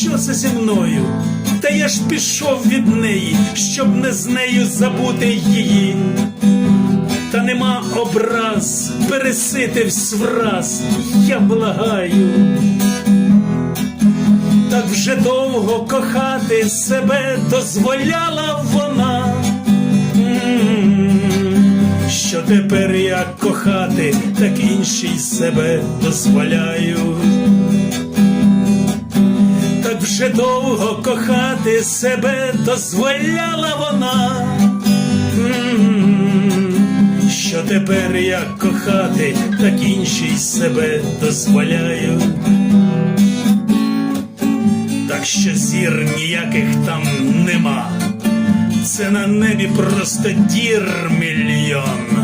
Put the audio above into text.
що це зі мною? Та я ж пішов від неї, щоб не з нею забути її. Та нема образ, переситивсь враз, я благаю. Так вже довго кохати себе дозволяла вона. Що тепер як кохати, так інший себе дозволяю. Вже довго кохати себе дозволяла вона. Що тепер як кохати, так інший себе дозволяю. Так що зір ніяких там нема. Це на небі просто дір мільйон.